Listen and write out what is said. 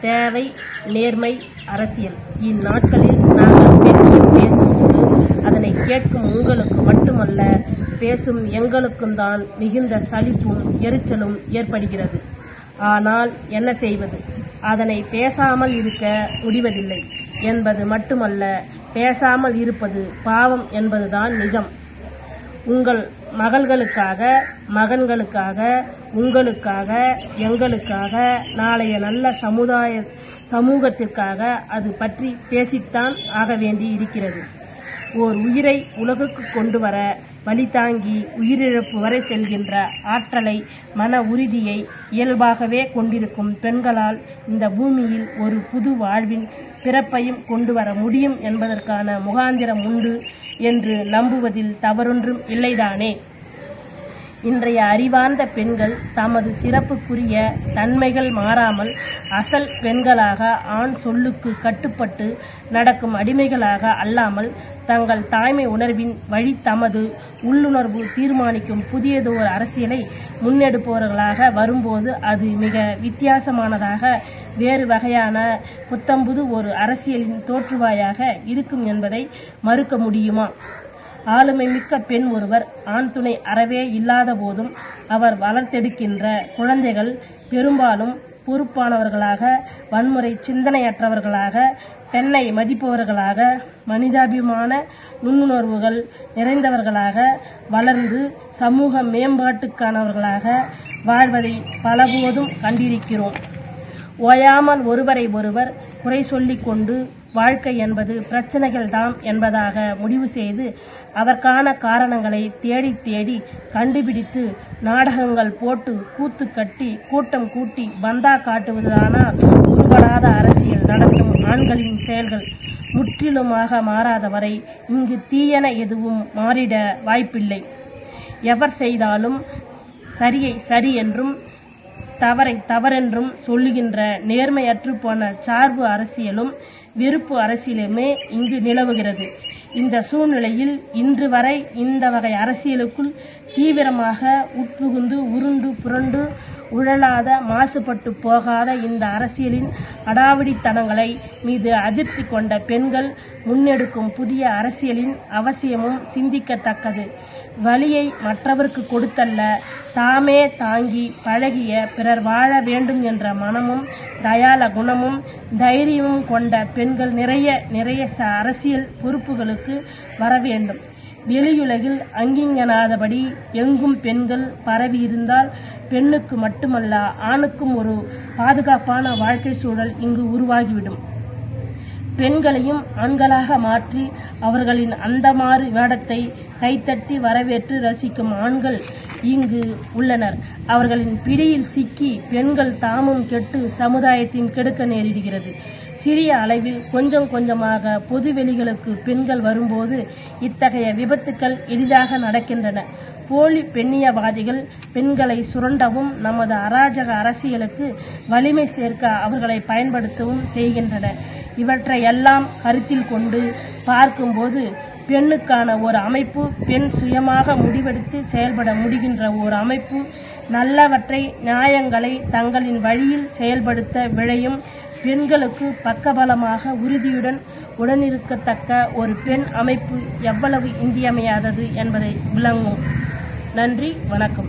தேவை நேர்மை அரசியல். இந்நாட்களில் நாங்கள் பெண்கள் பேசும்போது அதனை கேட்கும் உங்களுக்கு மட்டுமல்ல பேசும் எங்களுக்கும் தான் மிகுந்த சலிப்பும் எரிச்சலும் ஏற்படுகிறது. ஆனால் என்ன செய்வது? அதனை பேசாமல் இருக்க முடிவதில்லை. என்பது மட்டுமல்ல பேசாமல் இருப்பது பாவம் என்பதுதான் நிஜம். உங்கள் மகள்களுக்காக மகன்களுக்காக உங்களுக்காக எங்களுக்காக நாளைய நல்ல சமுதாய சமூகத்திற்காக அது பற்றி பேசித்தான் ஆக வேண்டி இருக்கிறது. ஓர் உயிரை உலகுக்கு கொண்டு வர வழி தாங்கி உயிரிழப்பு வரை செல்கின்ற ஆற்றலை மன உறுதியை இயல்பாகவே கொண்டிருக்கும் பெண்களால் இந்த பூமியில் ஒரு புது வாழ்வின் பிறப்பையும் கொண்டு வர முடியும் என்பதற்கான முகாந்திரம் உண்டு. என்று நம்புவதில் தவறொன்றும் இல்லைதானே? இன்றைய அறிவார்ந்த பெண்கள் தமது சிறப்புக்குரிய தன்மைகள் மாறாமல் அசல் பெண்களாக ஆண் சொல்லுக்கு கட்டுப்பட்டு நடக்கும் அடிமைகளாக அல்லாமல் தங்கள் தாய்மை உணர்வின் வழி தமது உள்ளுணர்வு தீர்மானிக்கும் புதியதோர் அரசியலை முன்னெடுப்பவர்களாக வரும்போது அது மிக வித்தியாசமானதாக வேறு வகையான புத்தம்புது ஒரு அரசியலின் தோற்றுவாயாக இருக்கும் என்பதை மறுக்க முடியுமா? ஆளுமை மிக்க பெண் ஒருவர் ஆண் துணை அறவே இல்லாத போதும் அவர் வளர்த்தெடுக்கின்ற குழந்தைகள் பெரும்பாலும் பொறுப்பானவர்களாக வன்முறை சிந்தனையற்றவர்களாக பெண்ணை மதிப்பவர்களாக மனிதாபிமான நுண்ணுணர்வுகள் நிறைந்தவர்களாக வளர்ந்து சமூக மேம்பாட்டுக்கானவர்களாக வாழ்வதை பலபோதும் கண்டிருக்கிறோம். ஓயாமல் ஒருவரை ஒருவர் குறை சொல்லிக் கொண்டு வாழ்க்கை என்பது பிரச்சனைகள் தாம் என்பதாக முடிவு செய்து அதற்கான காரணங்களை தேடி தேடி கண்டுபிடித்து நாடகங்கள் போட்டு கூத்து கட்டி கூட்டம் கூட்டி பந்தா காட்டுவதுதானா? உருவடாத அரசியல் நடத்தும் ஆண்களின் செயல்கள் முற்றிலுமாக மாறாதவரை இங்கு தீயன எதுவும் மாறிட வாய்ப்பில்லை. எவர் செய்தாலும் சரியை சரி என்றும் தவறை தவறென்றும் சொல்லுகின்ற நேர்மையற்று போன சார்பு அரசியலும் வெறுப்பு அரசியலுமே இங்கு நிலவுகிறது. இந்த சூழ்நிலையில் இன்று வரை இந்த வகை அரசியலுக்குள் தீவிரமாக உட்புகுந்து உருண்டு புரண்டு உழலாத மாசுபட்டு போகாத இந்த அரசியலின் அடாவடித்தனங்களை மீது அதிருப்தி கொண்ட பெண்கள் முன்னெடுக்கும் புதிய அரசியலின் அவசியமும் சிந்திக்கத்தக்கது. வழியை மற்றவருக்கு கொடுத்தல்ல தாமே தாங்கி பழகிய பிறர் வாழ வேண்டும் என்ற மனமும் தயால குணமும் தைரியமும் கொண்ட பெண்கள் நிறைய நிறைய ச- அரசியல் பொறுப்புகளுக்கு வர வேண்டும். வெளியுலகில் அங்கிங்கனாதபடி எங்கும் பெண்கள் பரவி இருந்தால் பெண்ணுக்கு மட்டுமல்ல ஆணுக்கும் ஒரு பாதுகாப்பான வாழ்க்கை சூழல் இங்கு உருவாகிவிடும். பெண்களையும் ஆண்களாக மாற்றி அவர்களின் அந்தமாறு வேடத்தை கைத்தட்டி வரவேற்று ரசிக்கும் ஆண்கள் இங்கு உள்ளனர். அவர்களின் பிடியில் சிக்கி பெண்கள் தாமும் கெட்டு சமுதாயத்தின் கெடுக்க நேரிடுகிறது. சிறிய அளவில் கொஞ்சம் கொஞ்சமாக பொதுவெளிகளுக்கு பெண்கள் வரும்போது இத்தகைய விபத்துக்கள் எளிதாக நடக்கின்றன. போலி பெண்ணியவாதிகள் பெண்களை சுரண்டவும் நமது அராஜக அரசியலுக்கு வலிமை சேர்க்க அவர்களை பயன்படுத்தவும் செய்கின்றன இவற்றை எல்லாம் கருத்தில் கொண்டு பார்க்கும்போது பெண்ணுக்கான ஒரு அமைப்பு பெண் சுயமாக முடிவெடுத்து செயல்பட முடிகின்ற ஒரு அமைப்பு நல்லவற்றை நியாயங்களை தங்களின் வழியில் செயல்படுத்த விழையும் பெண்களுக்கு பக்கபலமாக உறுதியுடன் உடனிருக்கத்தக்க ஒரு பெண் அமைப்பு எவ்வளவு இன்றியமையாதது என்பதை விளங்கும் நன்றி வணக்கம்.